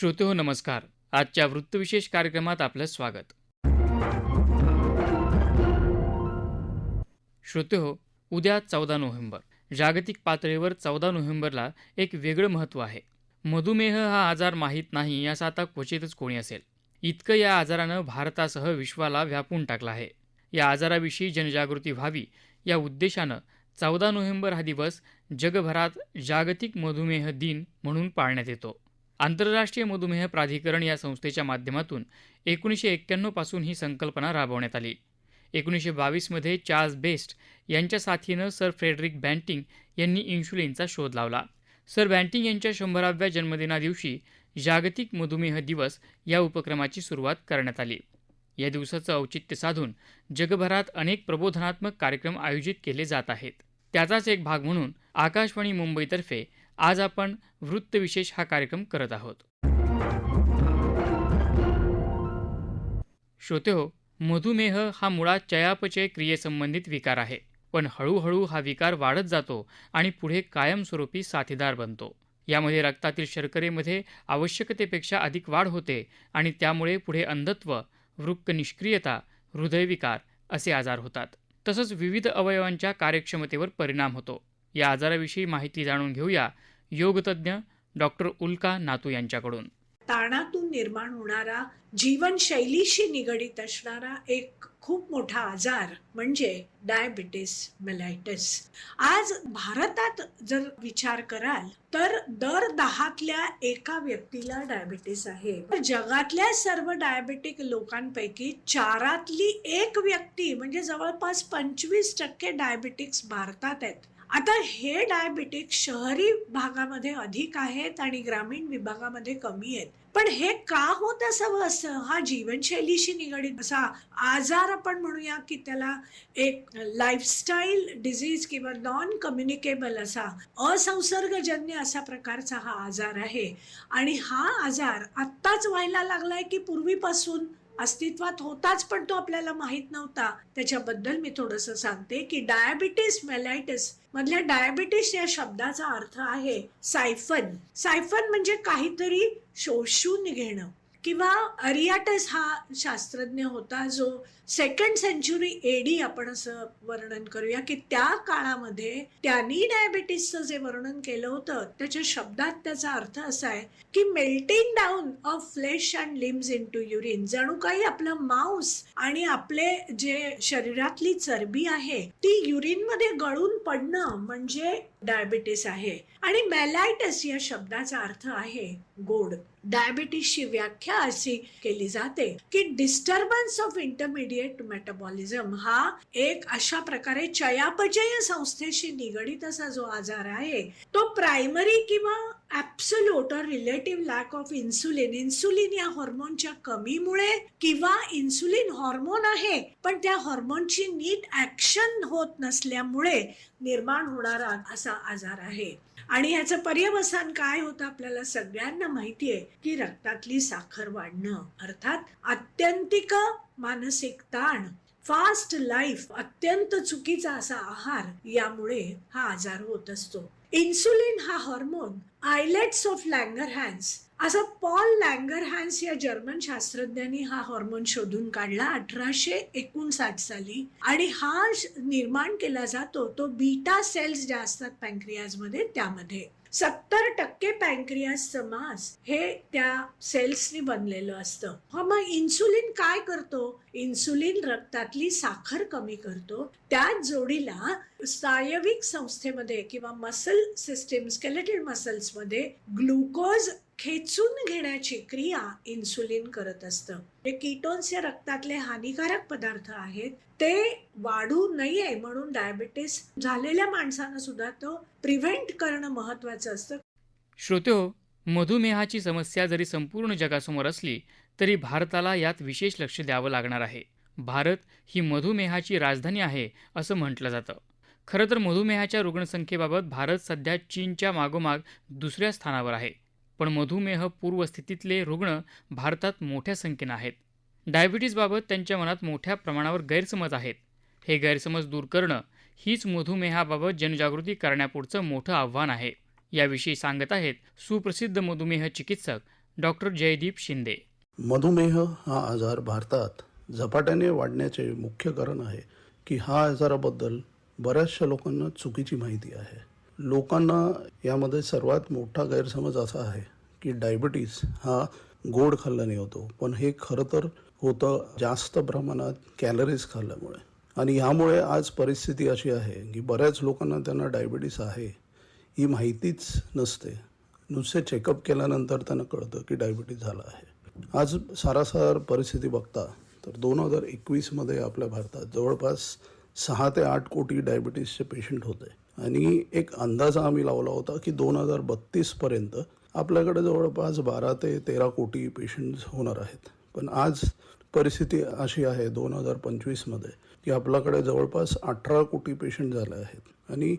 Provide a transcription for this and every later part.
श्रोते हो नमस्कार. आजच्या वृत्तविशेष कार्यक्रमात आपलं स्वागत. श्रोते हो उद्या चौदा नोव्हेंबर. जागतिक पातळीवर चौदा नोव्हेंबरला एक वेगळं महत्त्व आहे. मधुमेह हा आजार माहीत नाही असं आता क्वचितच कोणी असेल. इतकं या आजारानं भारतासह विश्वाला व्यापून टाकला आहे. या आजाराविषयी जनजागृती व्हावी या उद्देशानं चौदा नोव्हेंबर हा दिवस जगभरात जागतिक मधुमेह दिन म्हणून पाळण्यात येतो. आंतरराष्ट्रीय मधुमेह प्राधिकरण या संस्थेच्या माध्यमातून एकोणीसशे एक्क्याण्णवपासून ही संकल्पना राबवण्यात आली. एकोणीसशे बावीसमध्ये चार्ल्स बेस्ट यांच्या साथीनं सर फ्रेडरिक बँटिंग यांनी इन्शुलिनचा शोध लावला. सर बँटिंग यांच्या शंभराव्या जन्मदिनादिवशी जागतिक मधुमेह दिवस या उपक्रमाची सुरुवात करण्यात आली. या दिवसाचं औचित्य साधून जगभरात अनेक प्रबोधनात्मक कार्यक्रम आयोजित केले जात आहेत. त्याचाच एक भाग म्हणून आकाशवाणी मुंबईतर्फे आज आपण वृत्तविशेष हा कार्यक्रम करत आहोत. श्रोते हो मधुमेह हा मुळात चयापचय क्रियेसंबंधित विकार आहे. पण हळूहळू हा विकार वाढत जातो आणि पुढे कायमस्वरूपी साथीदार बनतो. यामध्ये रक्तातील शर्करेमध्ये आवश्यकतेपेक्षा अधिक वाढ होते आणि त्यामुळे पुढे अंधत्व वृक्क निष्क्रियता हृदयविकार असे आजार होतात. तसंच विविध अवयवांच्या कार्यक्षमतेवर परिणाम होतो. या आजाराविषयी माहिती जाणून घेऊया योगतज्ञ डॉक्टर उल्का नातू यांच्याकडून. ताणातून निर्माण होणारा जीवनशैलीशी निगडीत असणारा एक खूप मोठा आजार म्हणजे डायबिटीस मेलायटिस. आज भारतात जर विचार कराल तर दर दहातल्या एका व्यक्तीला डायबिटीस आहे. जगातल्या सर्व डायबेटिक लोकांपैकी चारातली एक व्यक्ती म्हणजे जवळपास पंचवीस टक्के डायबिटिक्स भारतात आहेत. आता हे डायबिटिक शहरी भागामध्ये अधिक आहेत आणि ग्रामीण विभागामध्ये कमी आहेत. पण हे का होत असावं असं? हा जीवनशैलीशी निगडीत असा आजार आपण म्हणूया की त्याला एक लाईफस्टाईल डिझीज किंवा नॉन कम्युनिकेबल असा असंसर्गजन्य असा प्रकारचा हा आजार आहे. आणि हा आजार आत्ताच व्हायला लागलाय की पूर्वीपासून अस्तित्वात होताच पण तो आपल्याला माहीत नव्हता. त्याच्याबद्दल मी थोडंसं सांगते की डायबिटीस मेलायटिस मधल्या डायबिटीस या शब्दाचा अर्थ आहे सायफन सायफन म्हणजे काहीतरी शोषून घेणं किंवा अरियाटस हा शास्त्रज्ञ होता जो सेकंड सेंचुरी एडी आपण असं वर्णन करूया की त्या काळामध्ये त्यांनी डायबिटीसचं जे वर्णन केलं होतं त्याच्या शब्दात त्याचा अर्थ असा आहे की melting down of flesh and limbs into urine जणू काही आपलं मांस आणि आपले जे शरीरातली चरबी आहे ती युरिनमध्ये गळून पडणं म्हणजे डायबिटीस आहे. आणि मेलायटस या शब्दाचा अर्थ आहे गोड. डायबिटीसची व्याख्या अशी केली जाते की डिस्टर्बन्स ऑफ इंटरमिडिएट मेटाबॉलिझम हा एक अशा प्रकारे चयापचय संस्थेशी निगडीत असा जो आजार आहे तो प्रायमरी किंवा ऍब्सोल्यूट और relative lack of insulin insulin या हॉर्मोनच्या कमीमुळे किंवा इन्सुलिन हॉर्मोन आहे पण त्या हॉर्मोनची नीट ऍक्शन होत नसल्यामुळे निर्माण होणारा असा आजार आहे. आणि ह्याचं पर्यवसान काय होतं आपल्याला सगळ्यांना माहिती आहे की रक्तातली साखर वाढणं. अर्थात आत्यंतिक मानसिक ताण फास्ट लाईफ अत्यंत चुकीचा असा आहार यामुळे हा आजार होत असतो. इन्सुलिन हा hormone islets of Langerhans असा पॉल लँगर हॅन्स या जर्मन शास्त्रज्ञांनी हा हॉर्मोन शोधून काढला अठराशे एकोणसाठ साली. आणि हा निर्माण केला जातो तो बीटा सेल्स ज्या असतात पँक्रियाजमध्ये त्यामध्ये. सत्तर टक्के पँक्रियास मास हे त्या सेल्सनी बनलेलं असतं. हा मग इन्सुलिन काय करतो? इन्सुलिन रक्तातली साखर कमी करतो. त्याच जोडीला स्नायविक संस्थेमध्ये किंवा मसल सिस्टीम स्केलेटल मसल्समध्ये ग्लुकोज खेचून घेण्याची क्रिया इन्सुलिन करत असतं. हे कीटोन्स या रक्तातले हानिकारक पदार्थ आहेत ते वाढू नये म्हणून डायबिटीस झालेल्या माणसानं सुद्धा तो प्रिव्हेंट करणं महत्वाचं असतं. श्रोते मधुमेहाची समस्या जरी संपूर्ण जगासमोर असली तरी भारताला यात विशेष लक्ष द्यावं लागणार आहे. भारत ही मधुमेहाची राजधानी आहे असं म्हटलं जातं. खरं तर मधुमेहाच्या रुग्णसंख्येबाबत भारत सध्या चीनच्या मागोमाग दुसऱ्या स्थानावर आहे. पण मधुमेह पूर्वस्थितीतले रुग्ण भारतात मोठ्या संख्येनं आहेत. डायबिटीजबाबत त्यांच्या मनात मोठ्या प्रमाणावर गैरसमज आहेत. हे गैरसमज दूर करणं हीच मधुमेहाबाबत जनजागृती करण्यापुढचं मोठं आव्हान आहे. याविषयी सांगत आहेत सुप्रसिद्ध मधुमेह चिकित्सक डॉक्टर जयदीप शिंदे. मधुमेह हा आजार भारतात झपाट्याने वाढण्याचे मुख्य कारण आहे की हा आजाराबद्दल बऱ्याचशा लोकांना चुकीची माहिती आहे. लोकांना यामध्ये सर्वात मोठा गैरसमज असा आहे की डायबिटीस हा गोड खाल्ल्याने होतो. पण हे खरं तर होतं जास्त प्रमाणात कॅलरीज खाल्ल्यामुळे. आणि ह्यामुळे आज परिस्थिती अशी आहे की बऱ्याच लोकांना त्यांना डायबिटीस आहे ही माहितीच नसते. नुसते चेकअप केल्यानंतर त्यांना कळतं की डायबिटीस झाला आहे. आज सारासार परिस्थिती बघता तर दोन हजार एकवीसमध्ये आपल्या भारतात जवळपास सहा ते आठ कोटी डायबिटीसचे पेशंट होते. आणि एक अंदाजा आम्ही लावला होता की दोन हजार बत्तीसपर्यंत आपल्याकडे जवळपास बारा ते तेरा कोटी पेशंट्स होणार आहेत. पण आज परिस्थिती अशी आहे दोन हजार पंचवीसमध्ये की आपल्याकडे जवळपास अठरा कोटी पेशंट झाले आहेत. आणि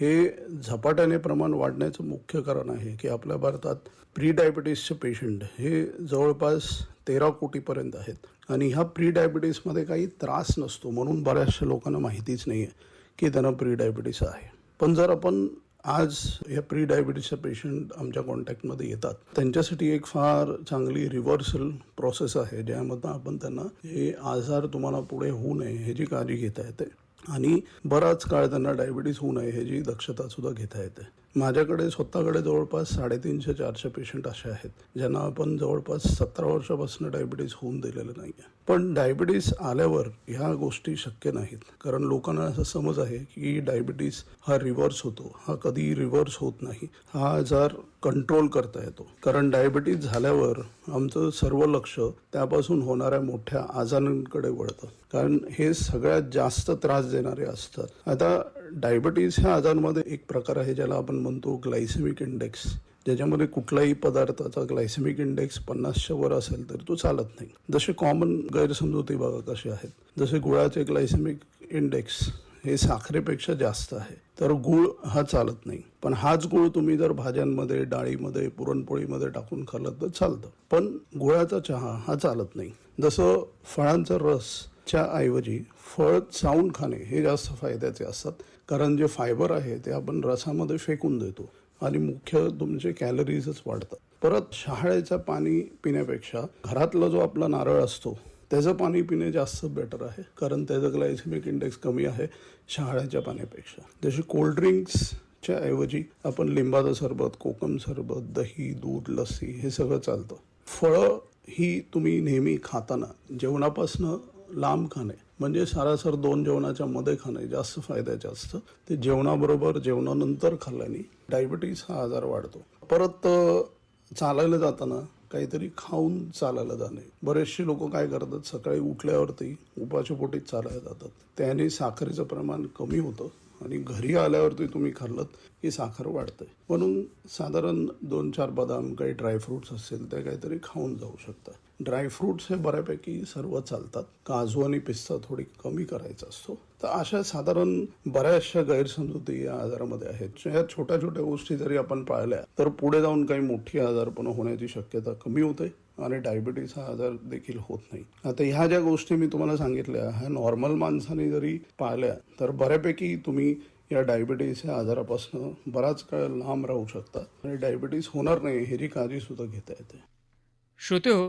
हे झपाट्याने प्रमाण वाढण्याचं मुख्य कारण आहे की आपल्या भारतात प्री डायबिटीसचे पेशंट हे जवळपास तेरा कोटीपर्यंत आहेत. आणि ह्या प्री डायबिटीसमध्ये काही त्रास नसतो म्हणून बऱ्याचशा लोकांना माहितीच नाही आहे की त्यांना प्री डायबिटीस आहे. पण जर आपण आज या प्री डायबिटीसचे पेशंट आमच्या कॉन्टॅक्टमध्ये येतात त्यांच्यासाठी एक फार चांगली रिव्हर्सल प्रोसेस आहे ज्यामधनं आपण त्यांना हे आजार तुम्हाला पुढे होऊ नये ह्याची काळजी घेता येते आणि बराच काळ त्यांना डायबिटीस होऊ नये ह्याची दक्षता सुद्धा घेता येते. माझ्याकडे स्वतःकडे जवळपास साडेतीनशे चारशे पेशंट असे आहेत ज्यांना आपण जवळपास सतरा वर्षापासून डायबिटीस होऊन दिलेलं नाही आहे पण डायबिटीस आल्यावर ह्या गोष्टी शक्य नाहीत. कारण लोकांना असं समज आहे की डायबिटीस हा रिव्हर्स होतो. हा कधी रिव्हर्स होत नाही. हा आजार कंट्रोल करता येतो. कारण डायबिटीस झाल्यावर आमचं सर्व लक्ष त्यापासून होणाऱ्या मोठ्या आजारांकडे वळतं. कारण हे सगळ्यात जास्त त्रास देणारे असतात. आता डायबिटीज ह्या आजारामध्ये एक प्रकार आहे ज्याला आपण म्हणतो ग्लायसेमिक इंडेक्स. ज्याच्यामध्ये कुठलाही पदार्थाचा ग्लायसेमिक इंडेक्स पन्नासच्या वर असेल तर तो चालत नाही. जसे कॉमन गैरसमजुती बघा कसे आहेत. जसे गुळाचे ग्लायसेमिक इंडेक्स हे साखरेपेक्षा जास्त आहे तर गुळ हा चालत नाही. पण हाच गुळ तुम्ही जर भाज्यांमध्ये डाळीमध्ये पुरणपोळीमध्ये टाकून खाल्लं तर चालतं. पण गुळाचा चहा हा चालत नाही. जसं फळांचा रस च्या ऐवजी फळ चावून खाणे हे जास्त फायद्याचे असतात. कारण जे फायबर आहे ते आपण रसामध्ये फेकून देतो आणि मुख्य तुमचे कॅलरीजच वाढतात. परत शहाळ्याचं पाणी पिण्यापेक्षा घरातला जो आपला नारळ असतो त्याचं पाणी पिणे जास्त बेटर आहे. कारण त्याचं ग्लायसेमिक इंडेक्स कमी आहे शहाळ्याच्या पाण्यापेक्षा. जसे कोल्ड्रिंक्सच्या ऐवजी आपण लिंबाचं सरबत कोकम सरबत दही दूध लस्सी हे सगळं चालतं. फळं ही तुम्ही नेहमी खाताना जेवणापासनं लांब खाणे म्हणजे सारासर दोन जेवणाच्या मध्ये खाणे जास्त फायद्याचे असतं. ते जेवणाबरोबर जेवणानंतर खाल्ल्याने डायबिटीस हा आजार वाढतो. परत चालायला जाताना काहीतरी खाऊन चालायला जाणे. बरेचसे लोक काय करतात सकाळी उठल्यावरती उपाच्या पोटीत चालायला जातात. त्याने साखरेचं प्रमाण कमी होतं आणि घरी आल्यावरती तुम्ही खाल्लं की साखर वाढते. म्हणून साधारण दोन चार बदाम काही ड्रायफ्रुट्स असतील ते काहीतरी खाऊन जाऊ शकता. ड्रायफ्रुट्स हे बऱ्यापैकी सर्व चालतात. काजू आणि पिस्ता थोडी कमी करायचा असतो. तर अशा साधारण बऱ्याचशा गैरसमजुती या आजारामध्ये आहेत. या छोट्या छोट्या गोष्टी जरी आपण पाळल्या तर पुढे जाऊन काही मोठी आजारपण होण्याची शक्यता कमी होते आणि डायबिटीस हा आजार देखील होत नाही. आता ह्या ज्या गोष्टी मी तुम्हाला सांगितल्या ह्या नॉर्मल माणसाने जरी पाळल्या तर बऱ्यापैकी तुम्ही या डायबिटीस या आजारापासून बराच काळ लांब राहू शकता. आणि डायबिटीस होणार नाही ह्याची काळजी सुद्धा घेता येते. श्रोते हो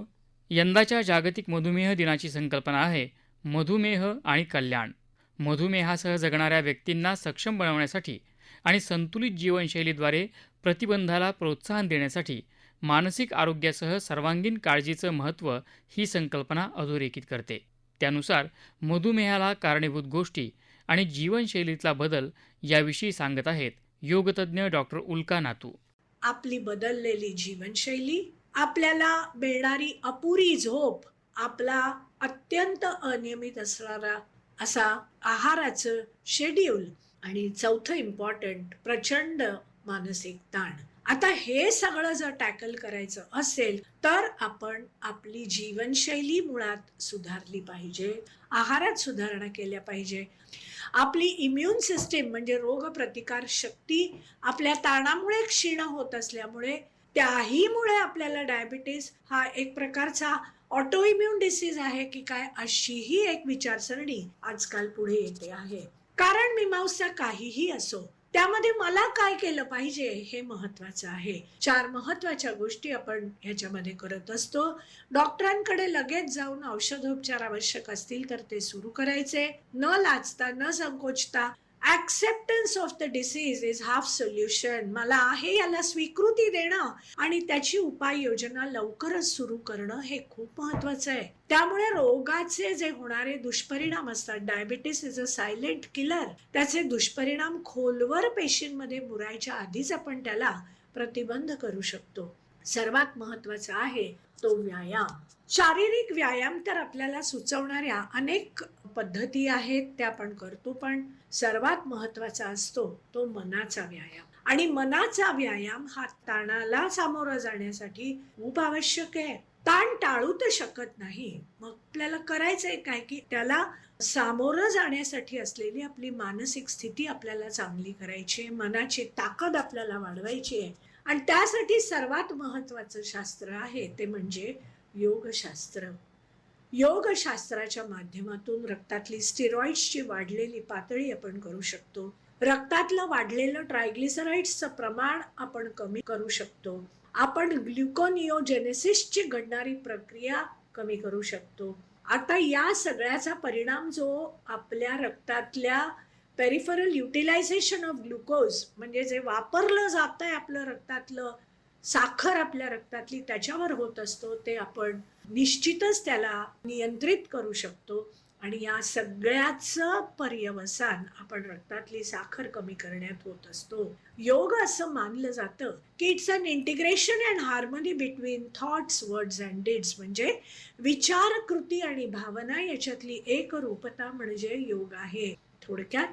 यंदाच्या जागतिक मधुमेह दिनाची संकल्पना आहे मधुमेह आणि कल्याण. मधुमेहासह जगणाऱ्या व्यक्तींना सक्षम बनवण्यासाठी आणि संतुलित जीवनशैलीद्वारे प्रतिबंधाला प्रोत्साहन देण्यासाठी मानसिक आरोग्यासह सर्वांगीण काळजीचं महत्त्व ही संकल्पना अधोरेखित करते. त्यानुसार मधुमेहाला कारणीभूत गोष्टी आणि जीवनशैलीतला बदल याविषयी सांगत आहेत योगतज्ञ डॉक्टर उल्का नातू. आपली बदललेली जीवनशैली आपल्याला मिळणारी अपुरी झोप आपला अत्यंत अनियमित असणारा असा आहाराचं शेड्यूल आणि चौथं इम्पॉर्टंट प्रचंड मानसिक ताण. आता हे सगळं जर टॅकल करायचं असेल तर आपण आपली जीवनशैली मुळात सुधारली पाहिजे आहारात सुधारणा केल्या पाहिजे. आपली इम्युन सिस्टीम म्हणजे रोगप्रतिकार शक्ती आपल्या ताणामुळे क्षीण होत असल्यामुळे त्याहीमुळे आपल्याला डायबिटीस हा एक प्रकारचा ऑटो इम्युन डिसीज आहे की काय अशीही एक विचारसरणी आजकाल पुढे येते आहे. कारण मीमांसा काहीही असो त्यामध्ये मला काय केलं पाहिजे हे महत्वाचं आहे. चार महत्त्वाच्या गोष्टी आपण ह्याच्यामध्ये करत असतो. डॉक्टरांकडे लगेच जाऊन औषधोपचार आवश्यक असतील तर ते सुरू करायचे. न लाचता न संकोचता acceptance of the disease is half solution मला आहे याला स्वीकृती देणं आणि त्याची उपाययोजना लवकरच सुरू करणं हे खूप महत्वाचं आहे. त्यामुळे रोगाचे जे होणारे दुष्परिणाम असतात diabetes is a silent killer त्याचे दुष्परिणाम खोलवर पेशींमध्ये मुरायच्या आधीच आपण त्याला प्रतिबंध करू शकतो. सर्वात महत्त्वाचा आहे तो व्यायाम. शारीरिक व्यायाम तर आपल्याला सुचवणाऱ्या अनेक पद्धती आहेत त्या आपण करतो पण सर्वात महत्त्वाचा असतो तो मनाचा व्यायाम. आणि मनाचा व्यायाम हा ताणाला सामोरं जाण्यासाठी खूप आवश्यक आहे. ताण टाळू तर शकत नाही. मग आपल्याला करायचंय काय की त्याला सामोरं जाण्यासाठी असलेली आपली मानसिक स्थिती आपल्याला चांगली करायची आहे. मनाची ताकद आपल्याला वाढवायची आहे. आणि त्यासाठी सर्वात महत्त्वाचं शास्त्र आहे ते म्हणजे योगशास्त्र. योगशास्त्राच्या माध्यमातून रक्तातली स्टिरॉइड्सची वाढलेली पातळी आपण करू शकतो. रक्तातलं वाढलेलं ट्रायग्लिसराईड्सचं प्रमाण आपण कमी करू शकतो. आपण ग्लुकोनिओजेनेसिसची घडणारी प्रक्रिया कमी करू शकतो. आता या सगळ्याचा परिणाम जो आपल्या रक्तातल्या पेरिफरल युटिलायझेशन ऑफ ग्लुकोज म्हणजे जे वापरलं जात आहे आपलं रक्तातलं साखर आपल्या रक्तातली त्याच्यावर होत असतो ते आपण निश्चितच त्याला नियंत्रित करू शकतो. आणि या सगळ्याचं पर्यवसान आपण रक्तातली साखर कमी करण्यात होत असतो. योग असं मानलं जातं की it's an integration and harmony between thoughts words and deeds म्हणजे विचार कृती आणि भावना याच्यातली एक रूपता म्हणजे योग आहे. थोडक्यात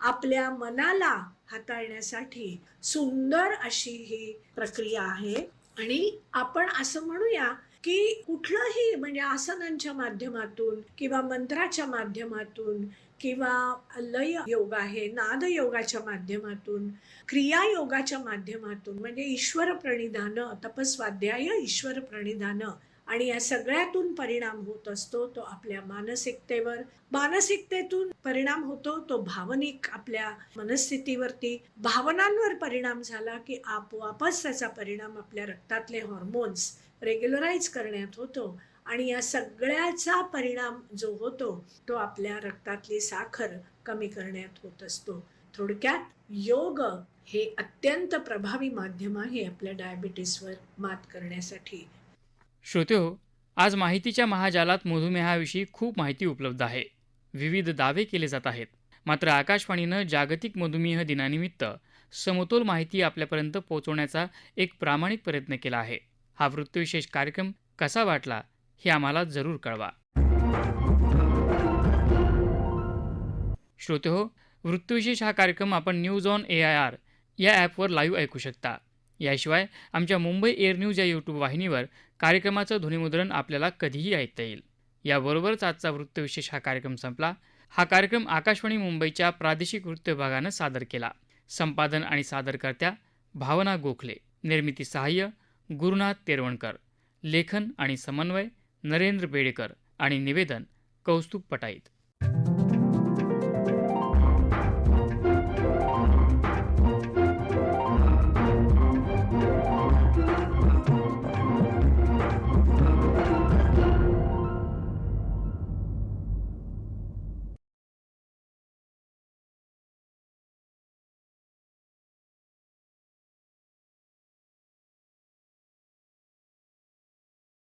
आपल्या मनाला हाताळण्यासाठी सुंदर अशी ही प्रक्रिया आहे. आणि आपण असं म्हणूया की कुठलंही म्हणजे आसनांच्या माध्यमातून किंवा मंत्राच्या माध्यमातून किंवा लय योग आहे नाद योगाच्या माध्यमातून क्रिया योगाच्या माध्यमातून म्हणजे ईश्वर प्रणिधान तपस्वाध्याय ईश्वर प्रणिधान आणि या सगळ्यातून परिणाम होत असतो तो आपल्या मानसिकतेवर. मानसिकतेतून परिणाम होतो तो भावनिक आपल्या मनस्थितीवरती. भावनांवर परिणाम झाला की आपोआपच त्याचा परिणाम आपल्या रक्तातले हॉर्मोन्स रेग्युलराईज करण्यात होतो आणि या सगळ्याचा परिणाम जो होतो तो आपल्या रक्तातली साखर कमी करण्यात होत असतो. थोडक्यात योग हे अत्यंत प्रभावी माध्यम आहे आपल्या डायबिटीसवर मात करण्यासाठी. श्रोते हो आज माहितीच्या महाजालात मधुमेहाविषयी खूप माहिती उपलब्ध आहे. विविध दावे केले जात आहेत. मात्र आकाशवाणीनं जागतिक मधुमेह दिनानिमित्त समतोल माहिती आपल्यापर्यंत पोहोचवण्याचा एक प्रामाणिक प्रयत्न केला आहे. हा वृत्तविशेष कार्यक्रम कसा वाटला हे आम्हाला जरूर कळवा. श्रोते हो वृत्तविशेष हा कार्यक्रम आपण news on A I R या ॲपवर लाईव्ह ऐकू शकता. याशिवाय आमच्या मुंबई एअर न्यूज या यूट्यूब वाहिनीवर कार्यक्रमाचं ध्वनिमुद्रण आपल्याला कधीही ऐकता येईल. याबरोबरच आजचा वृत्तविशेष हा कार्यक्रम संपला. हा कार्यक्रम आकाशवाणी मुंबईच्या प्रादेशिक वृत्त विभागानं सादर केला. संपादन आणि सादरकर्त्या भावना गोखले. निर्मिती सहाय्य गुरुनाथ तेरवणकर. लेखन आणि समन्वय नरेंद्र बेडेकर आणि निवेदन कौस्तुभ पटाईत.